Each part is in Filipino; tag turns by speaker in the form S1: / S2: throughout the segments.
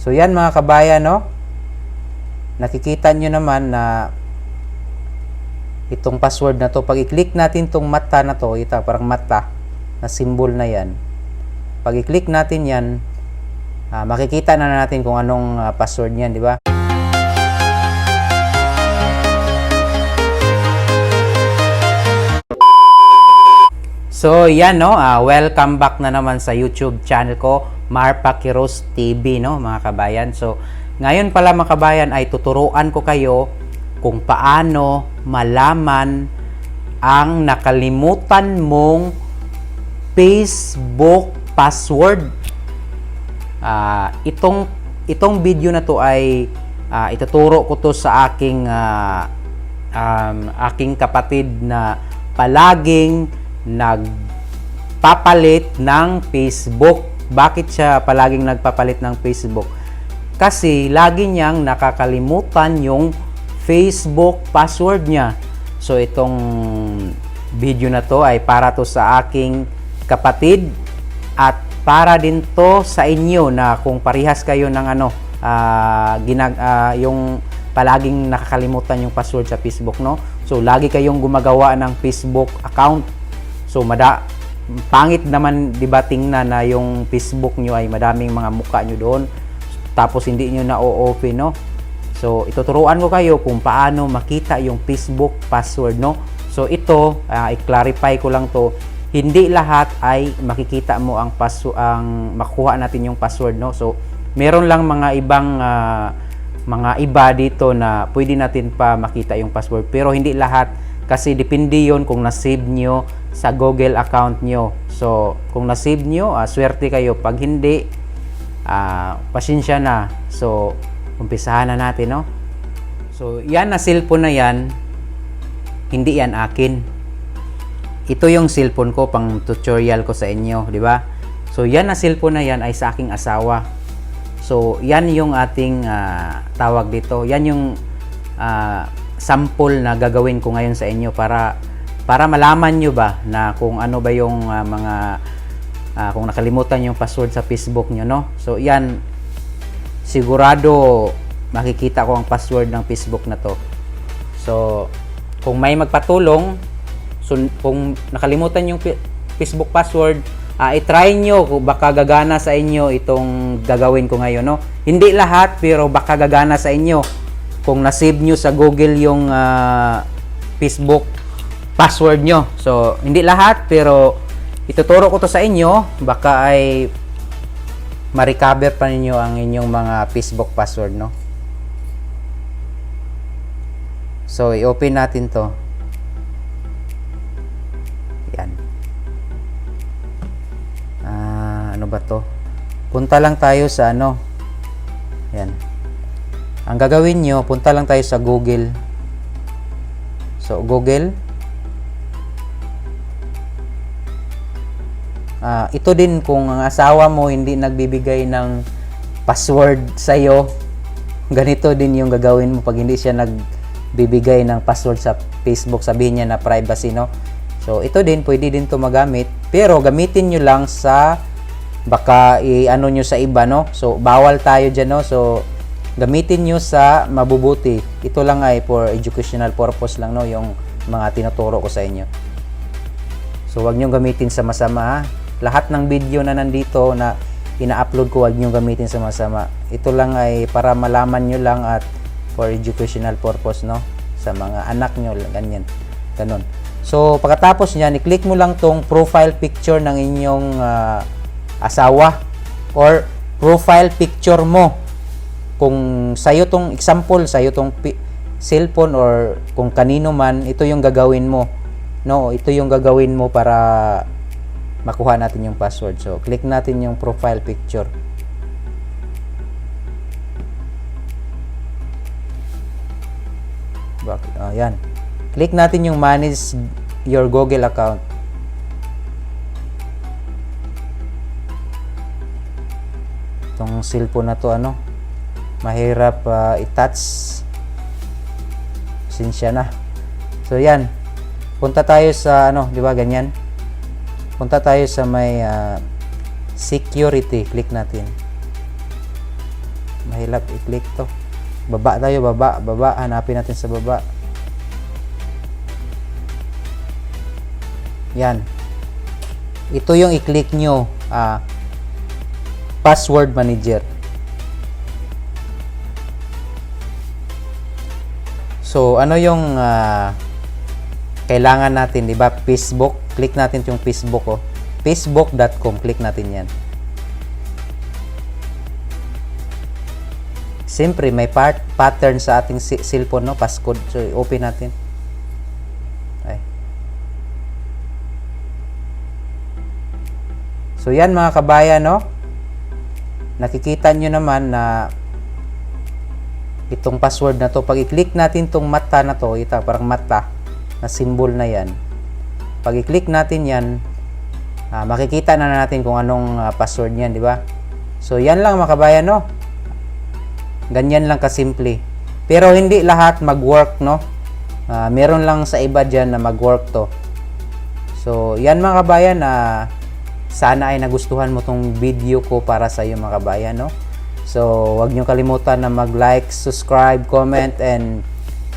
S1: So yan mga kabayan, no? Nakikita nyo naman na itong password na to, pag i-click natin tong mata na to, ito parang mata na symbol na yan. Pag i-click natin yan, ah, makikita na natin kung anong ah, password niyan, di ba? So, yan no, ah, welcome back na naman sa YouTube channel ko, Marpa Quiroz TV no, mga kabayan. So, ngayon pala mga kabayan ay tuturuan ko kayo kung paano malaman ang nakalimutan mong Facebook password. Ah, itong itong video na to ay ah, ituturo ko to sa aking ah, um, aking kapatid na palaging nagpapalit ng Facebook. Bakit siya palaging nagpapalit ng Facebook? Kasi lagi niyang nakakalimutan yung Facebook password niya. So itong video na to ay para to sa aking kapatid at para din to sa inyo na kung parihas kayo ng ano ah, ginag ah, yung palaging nakakalimutan yung password sa Facebook no. So lagi kayong gumagawa ng Facebook account. So mada pangit naman 'di ba tingnan na yung Facebook nyo ay madaming mga mukha nyo doon tapos hindi nyo na open no. So ituturuan ko kayo kung paano makita yung Facebook password no. So ito ah, i-clarify ko lang to hindi lahat ay makikita mo ang pasu ang makuha natin yung password no. So meron lang mga ibang ah, mga iba dito na pwede natin pa makita yung password pero hindi lahat kasi depende yon kung na-save nyo sa Google account nyo. So, kung na-save nyo, ah, swerte kayo. Pag hindi, ah, pasensya na. So, umpisahan na natin, no? So, yan na cellphone na yan, hindi yan akin. Ito yung cellphone ko, pang tutorial ko sa inyo, di ba? So, yan na cellphone na yan ay sa aking asawa. So, yan yung ating ah, tawag dito. Yan yung ah, sample na gagawin ko ngayon sa inyo para para malaman nyo ba na kung ano ba yung ah, mga ah, kung nakalimutan yung password sa Facebook nyo, no? So, yan sigurado makikita ko ang password ng Facebook na to. So, kung may magpatulong, so, kung nakalimutan yung Facebook password, ah i-try nyo kung baka gagana sa inyo itong gagawin ko ngayon, no? Hindi lahat, pero baka gagana sa inyo. Kung na-save nyo sa Google yung ah, Facebook password nyo. So, hindi lahat, pero ituturo ko to sa inyo. Baka ay ma-recover pa ninyo ang inyong mga Facebook password, no? So, i-open natin to. Yan. Ah, ano ba to? Punta lang tayo sa ano. Yan. Ang gagawin nyo, punta lang tayo sa Google. So, Google. Ah, ito din kung ang asawa mo hindi nagbibigay ng password sa iyo, ganito din yung gagawin mo pag hindi siya nagbibigay ng password sa Facebook, sabihin niya na privacy, no? So, ito din, pwede din to magamit. Pero, gamitin nyo lang sa, baka i-ano nyo sa iba, no? So, bawal tayo dyan, no? So, gamitin nyo sa mabubuti. Ito lang ay for educational purpose lang, no? Yung mga tinuturo ko sa inyo. So, wag nyo gamitin sa masama, ha? Lahat ng video na nandito na ina-upload ko, wag nyo gamitin sa masama. Ito lang ay para malaman nyo lang at for educational purpose, no? Sa mga anak nyo, ganyan. Ganun. So, pagkatapos niyan, i-click mo lang tong profile picture ng inyong ah, asawa or profile picture mo. Kung sa'yo tong example, sa'yo tong cellphone or kung kanino man, ito yung gagawin mo. No, ito yung gagawin mo para makuha natin yung password. So, click natin yung profile picture. Bakit? Ah, yan. Click natin yung manage your Google account. Itong cellphone na to, ano, mahirap ah, i-touch. Sinsya na. So, yan. Punta tayo sa, ano, di ba, ganyan. Punta tayo sa may ah, security. Click natin. mahirap i-click to. Baba tayo, baba, baba. Hanapin natin sa baba. Yan. Ito yung i-click nyo. ah, password manager. So, ano yung ah, kailangan natin, di ba? Facebook. Click natin yung Facebook, oh. Facebook.com. Click natin yan. Siyempre, may part, pattern sa ating si- cellphone, no? Passcode. So, open natin. Ay. So, yan mga kabayan, no? Nakikita nyo naman na itong password na to, pag i-click natin tong mata na to, ito, parang mata na symbol na yan. Pag i-click natin yan, ah, makikita na natin kung anong ah, password niyan, di ba? So, yan lang mga kabayan, no? Ganyan lang kasimple. Pero hindi lahat mag-work, no? Ah, meron lang sa iba dyan na mag-work to. So, yan mga kabayan, na sana ay nagustuhan mo tong video ko para sa iyo mga kabayan, no? So, wag niyo kalimutan na mag-like, subscribe, comment, and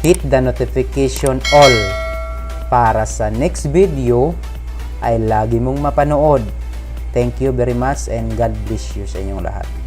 S1: hit the notification all para sa next video ay lagi mong mapanood. Thank you very much and God bless you sa inyong lahat.